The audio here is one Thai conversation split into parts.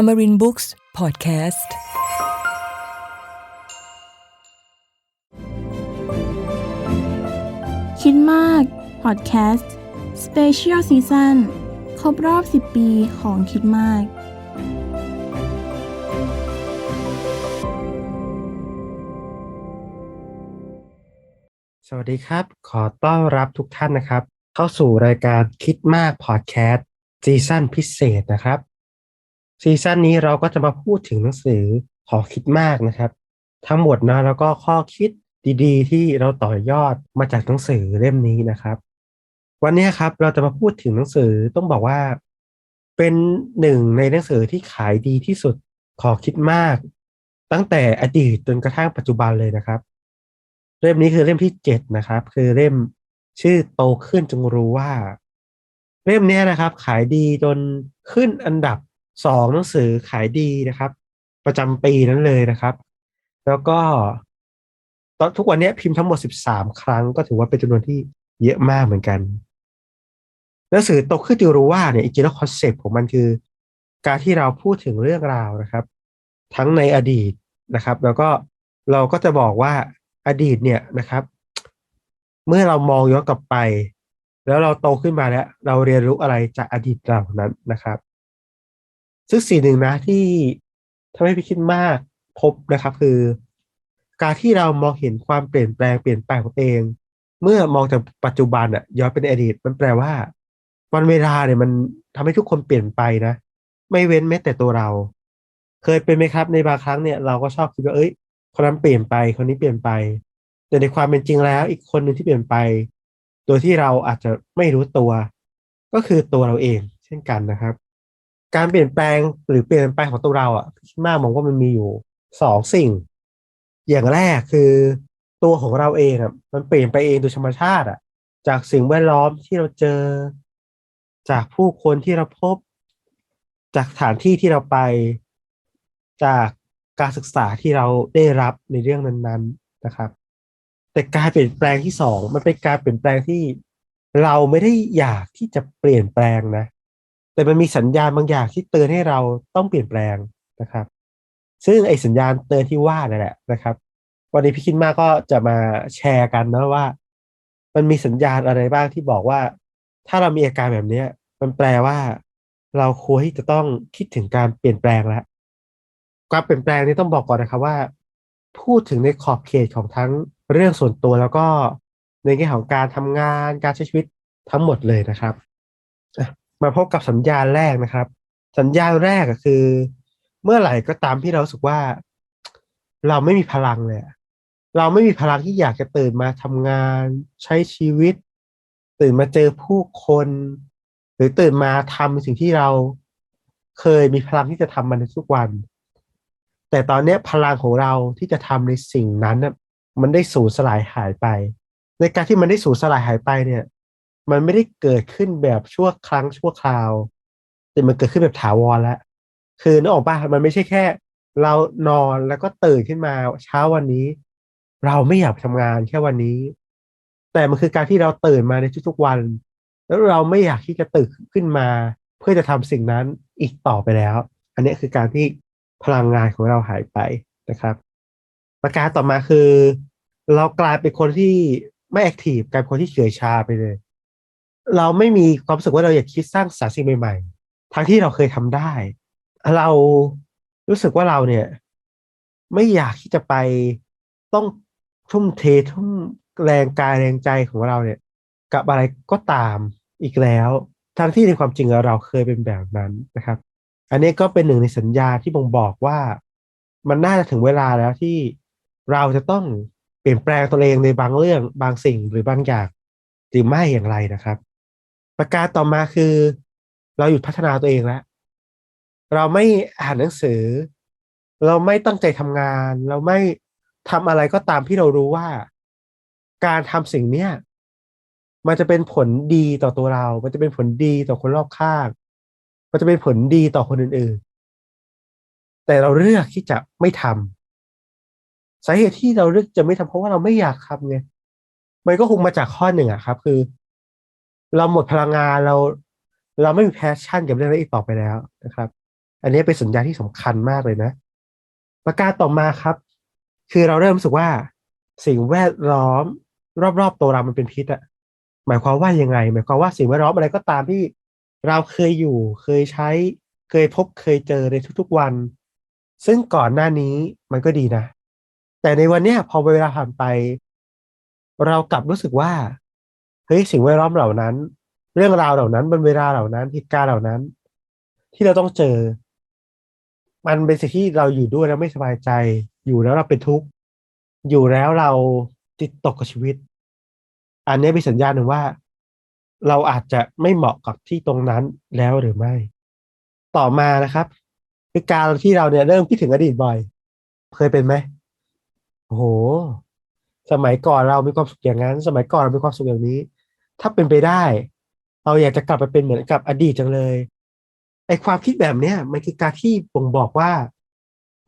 Amarin Books Podcast คิดมากพอดแคสต์สเปเชียลซีซั่นครบรอบ 10 ปีของคิดมาก สวัสดีครับ ขอต้อนรับทุกท่านนะครับ เข้าสู่รายการคิดมากพอดแคสต์ซีซั่นพิเศษนะครับ ซีซั่นนี้เราก็จะมาพูดถึงหนังสือของคิดมากนะครับ ทั้งหมดนะแล้วก็ข้อคิดดีๆ ที่เราต่อยอดมาจากหนังสือเล่มนี้นะครับ วันนี้ครับเราจะมาพูดถึงหนังสือต้องบอกว่า เป็นหนึ่งในหนังสือที่ขายดีที่สุดของคิดมาก ตั้งแต่อดีตจนกระทั่งปัจจุบันเลยนะครับ เล่มนี้คือเล่มที่เจ็ดนะครับ คือเล่มชื่อโตขึ้นจงรู้ว่า เล่มนี้นะครับ ขายดีจนขึ้นอันดับ สองหนังสือขายดีนะครับ ประจำปีนั้นเลยนะครับ แล้วก็ตอนทุกวันนี้พิมพ์ทั้งหมดสิบสามครั้ง ก็ถือว่าเป็นจำนวนที่เยอะมากเหมือนกัน หนังสือโตขึ้นจงรู้ว่าเนี่ยจริงๆแล้วคอนเซปต์ของมันคือ การที่เราพูดถึงเรื่องราวนะครับ ทั้งในอดีตนะครับ แล้วก็เราก็จะบอกว่าอดีตเนี่ยนะครับ เมื่อเรามองย้อนกลับไป แล้วเราโตขึ้นมาแล้ว เราเรียนรู้อะไรจากอดีตเหล่านั้นนะครับ ซึ่งสิ่งหนึ่งนะที่ทำให้พี่คิดมากพบนะครับ คือ การที่เรามองเห็นความเปลี่ยนแปลงเปลี่ยนแปลงของตัวเอง เมื่อมองจากปัจจุบันอะย้อนเป็นอดีตมันแปลว่า วันเวลาเนี่ยมันทำให้ทุกคนเปลี่ยนไปนะ ไม่เว้นแม้แต่ตัวเรา เคยเป็นไหมครับในบางครั้งเนี่ยเราก็ชอบคิดว่าเอ้ยคนนั้นเปลี่ยนไปคนนี้เปลี่ยนไป แต่ในความเป็นจริงแล้วอีกคนหนึ่งที่เปลี่ยนไป โดยที่เราอาจจะไม่รู้ตัว ก็คือตัวเราเอง เช่นกันนะครับ การเปลี่ยนแปลงหรือเปลี่ยนแปลงของตัวเราอะพี่มากมองว่ามันมีอยู่สองสิ่ง อย่างแรกคือตัวของเราเองอะมันเปลี่ยนไปเองโดยธรรมชาติอะจากสิ่งแวดล้อมที่เราเจอ จากผู้คนที่เราพบ จากสถานที่ที่เราไป จากการศึกษาที่เราได้รับในเรื่องนั้นๆนะครับ แต่การเปลี่ยนแปลงที่สองมันเป็นการเปลี่ยนแปลงที่เราไม่ได้อยากที่จะเปลี่ยนแปลงนะ แต่มันมีสัญญาณบางอย่างที่เตือนให้เราต้องเปลี่ยนแปลงนะครับ ซึ่งไอ้สัญญาณเตือนที่ว่านั่นแหละนะครับ วันนี้พี่คิดมากก็จะมาแชร์กันนะว่า มันมีสัญญาณอะไรบ้างที่บอกว่า ถ้าเรามีอาการแบบเนี้ย มันแปลว่า เราควรที่จะต้องคิดถึงการเปลี่ยนแปลงแล้วการเปลี่ยนแปลงนี้ต้องบอกก่อนนะครับว่า พูดถึงในขอบเขตของทั้งเรื่องส่วนตัวแล้วก็ในแง่ของการทำงานการใช้ชีวิตทั้งหมดเลยนะครับ มาพบกับสัญญาณแรกนะครับ สัญญาณแรกก็คือ เมื่อไหร่ก็ตามที่เราสึกว่า เราไม่มีพลังเลยเราไม่มีพลังที่อยากจะตื่นมาทำงาน ใช้ชีวิต ตื่นมาเจอผู้คน หรือตื่นมาทำสิ่งที่เราเคยมีพลังที่จะทำมันในทุกวัน แต่ตอนนี้พลังของเราที่จะทำในสิ่งนั้นมันได้สูญสลายหายไป ในการที่มันได้สูญสลายหายไปเนี่ย มันไม่ได้เกิดขึ้นแบบชั่วครั้งชั่วคราว แต่มันเกิดขึ้นแบบถาวรแล้ว คือนึกออกป่ะมันไม่ใช่แค่ เรานอนแล้วก็ตื่นขึ้นมาเช้าวันนี้ เราไม่อยากทำงานแค่วันนี้ แต่มันคือการที่เราตื่นมาในทุกๆวัน แล้วเราไม่อยากที่จะตื่นขึ้นมา เพื่อจะทำสิ่งนั้นอีกต่อไปแล้ว อันนี้คือการที่พลังงานของเราหายไปนะครับ ประการต่อมาคือ เรากลายเป็นคนที่ไม่แอคทีฟกลายเป็นคนที่เฉยชาไปเลย เราไม่มีความรู้สึกว่าเราอยากคิดสร้างสรรค์สิ่งใหม่ๆทั้งที่เราเคยทำได้ เรารู้สึกว่าเราเนี่ย ไม่อยากที่จะไปต้องทุ่มเททุ่มแรงกายแรงใจของเราเนี่ย กับอะไรก็ตามอีกแล้ว ทั้งที่ในความจริงเราเคยเป็นแบบนั้นนะครับ อันนี้ก็เป็นหนึ่งในสัญญาที่บ่งบอกว่ามันน่าจะถึงเวลาแล้วที่เราจะต้องเปลี่ยนแปลงตัวเองในบางเรื่องบางสิ่งหรือบางอย่างหรือไม่อย่างไรนะครับ ประการต่อมาคือ เราหยุดพัฒนาตัวเองแล้ว เราไม่อ่านหนังสือ เราไม่ตั้งใจทำงาน เราไม่ทำอะไรก็ตามที่เรารู้ว่า การทำสิ่งเนี้ยมันจะเป็นผลดีต่อตัวเรา มันจะเป็นผลดีต่อคนรอบข้าง มันจะเป็นผลดีต่อคนอื่นๆ แต่เราเลือกที่จะไม่ทำสาเหตุที่เราเลือกจะไม่ทำเพราะว่าเราไม่อยากทำไง มันก็คงมาจากข้อหนึ่งอะครับ คือ เราหมดพลังงานเรา เราไม่มีแพชชั่นกับเรื่องนี้อีกต่อไปแล้วนะครับ อันนี้เป็นสัญญาณที่สำคัญมากเลยนะ ประการต่อมาครับ คือเราเริ่มรู้สึกว่าสิ่งแวดล้อม รอบๆตัวเรามันเป็นพิษอะหมายความว่ายังไง หมายความว่าสิ่งแวดล้อมอะไรก็ตามที่เราเคยอยู่เคยใช้เคยพบเคยเจอในทุกๆวัน ซึ่งก่อนหน้านี้มันก็ดีนะ แต่ในวันเนี้ยพอเวลาผ่านไป เรากลับรู้สึกว่า เฮ้ยสิ่งแวดล้อมเหล่านั้น เรื่องราวเหล่านั้นบนเวลาเหล่านั้นเหตุการณ์เหล่านั้น ที่เราต้องเจอ มันเป็นสิ่งที่เราอยู่ด้วยแล้วไม่สบายใจ อยู่แล้วเราเป็นทุกข์อยู่แล้วเราติดตกกับชีวิต อันนี้เป็นสัญญาณหนึ่งว่า เราอาจจะไม่เหมาะกับที่ตรงนั้นแล้วหรือไม่ ต่อมานะครับ คือการที่เราเนี่ยเริ่มคิดถึงอดีตบ่อย เคยเป็นไหมโอ้โห สมัยก่อนเรามีความสุขอย่างนั้น สมัยก่อนเรามีความสุขอย่างนี้ ถ้าเป็นไปได้ เราอยากจะกลับไปเป็นเหมือนกับอดีตจังเลยไอความคิดแบบเนี้ยมันคือการที่บ่งบอกว่า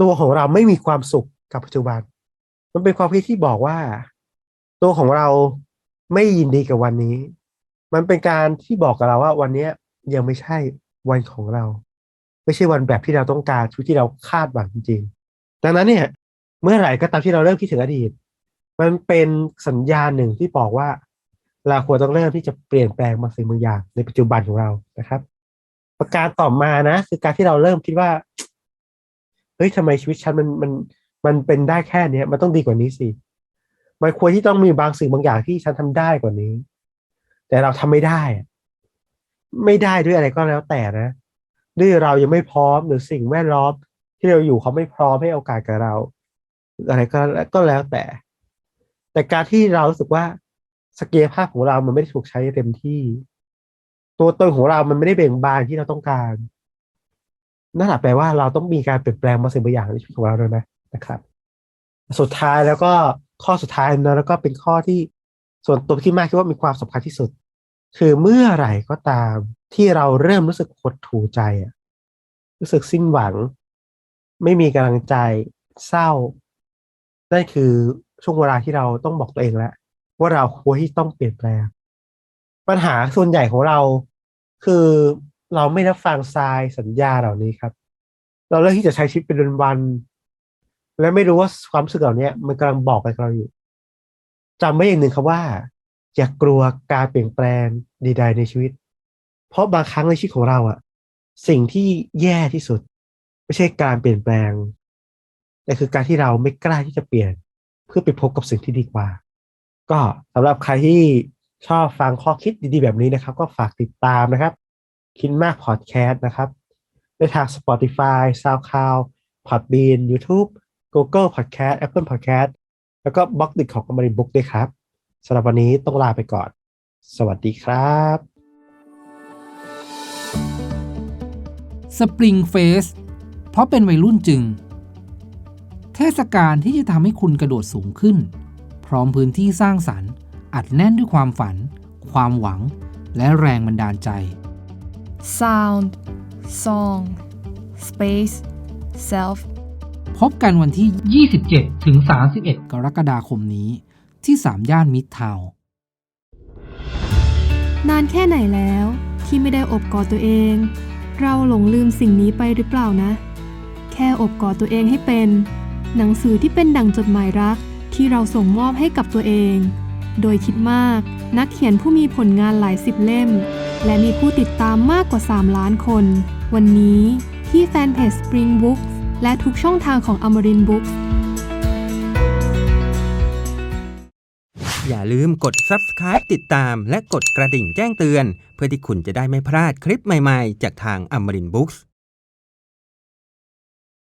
ตัวของเราไม่มีความสุขกับปัจจุบัน มันเป็นความคิดที่บอกว่า ตัวของเราไม่ยินดีกับวันนี้ มันเป็นการที่บอกกับเราว่า วันเนี้ยยังไม่ใช่วันของเรา ไม่ใช่วันแบบที่เราต้องการชีวิตที่เราคาดหวังจริงๆดังนั้นเนี่ย เมื่อไหร่ก็ตามที่เราเริ่มคิดถึงอดีต มันเป็นสัญญาณหนึ่งที่บอกว่า เราควรต้องเริ่มที่จะเปลี่ยนแปลงบางสิ่งบางอย่างในปัจจุบันของเรานะครับ ประการต่อมานะ คือการที่เราเริ่มคิดว่าเฮ้ยทำไมชีวิตฉันมันมันมันเป็นได้แค่เนี้ย มันต้องดีกว่านี้สิมันควรที่ต้องมีบางสิ่งบางอย่างที่ฉันทำได้กว่านี้ แต่เราทำไม่ได้ ไม่ได้ด้วยอะไรก็แล้วแต่นะด้วยเรายังไม่พร้อมหรือสิ่งแวดล้อมที่เราอยู่เขาไม่พร้อมให้โอกาสกับเราออะไรก็ก็แล้วแต่ แต่การที่เรารู้สึกว่า ศักยภาพของเรา มันไม่ได้ถูกใช้เต็มที่ ตัวตนของเรา มันไม่ได้เบ่งบานที่เราต้องการ นั่นแหละแปลว่าเราต้องมีการเปลี่ยนแปลงบางสิ่งบางอย่างในชีวิตของเราด้วยนะนะครับ สุดท้ายแล้วก็ข้อสุดท้ายนะแล้วก็เป็นข้อที่ส่วนตัวที่มากคิดว่ามีความสำคัญที่สุด คือเมื่อไหร่ก็ตามที่เราเริ่มรู้สึกหดหู่ใจอะรู้สึกสิ้นหวัง ไม่มีกำลังใจเศร้านั่นคือช่วงเวลาที่เราต้องบอกตัวเองแล้ว ว่าเราควรที่ต้องเปลี่ยนแปลง ปัญหาส่วนใหญ่ของเรา คือเราไม่รับฟังทรายสัญญาเหล่านี้ครับ เราเลือกที่จะใช้ชีวิตเป็นวันๆและไม่รู้ว่าความรู้สึกเหล่านี้มันกำลังบอกอะไรกับเราอยู่จำไว้อย่างหนึ่งครับว่า อย่ากลัวการเปลี่ยนแปลงใดๆในชีวิต เพราะบางครั้งในชีวิตของเราอะสิ่งที่แย่ที่สุด ไม่ใช่การเปลี่ยนแปลงแต่คือการที่เราไม่กล้าที่จะเปลี่ยน เพื่อไปพบกับสิ่งที่ดีกว่า ก็สำหรับใครที่ชอบฟังข้อคิดดีๆแบบนี้นะครับ ก็ฝากติดตามนะครับ คิดมากพอดแคสต์นะครับในทาง Spotify SoundCloud Podbean YouTube Google Podcast Apple Podcast แล้วก็บล็อกดิของอมรินบุ๊กด้วยครับสำหรับวันนี้ต้องลาไปก่อน สวัสดีครับสปริงเฟสเพราะเป็นวัยรุ่นจึง เทศกาลที่จะทำให้คุณกระโดดสูงขึ้น ร้อมพื้นที่สร้างสรรค์ อัดแน่นด้วยความฝัน ความหวัง และแรงบันดาลใจ sound song space self พบกันวันที่ 27 ถึง 31 กรกฎาคมนี้ ที่ 3 ย่านมิตรทาวน์นานแค่ไหนแล้วที่ไม่ได้อบกอดตัวเอง เราหลงลืมสิ่งนี้ไปหรือเปล่านะ แค่อบกอดตัวเองให้เป็น หนังสือที่เป็นดั่งจดหมายรัก ที่เราส่งมอบให้กับตัวเอง โดยคิดมากนักเขียนผู้มีผลงานหลายสิบเล่ม และมีผู้ติดตามมากกว่า 3 ล้านคน วันนี้ที่แฟนเพจ Spring Books และทุกช่องทางของ Amarin Books อย่าลืมกด subscribe ติดตามและกดกระดิ่งแจ้งเตือน เพื่อที่คุณจะได้ไม่พลาดคลิปใหม่ๆ จากทาง Amarin Books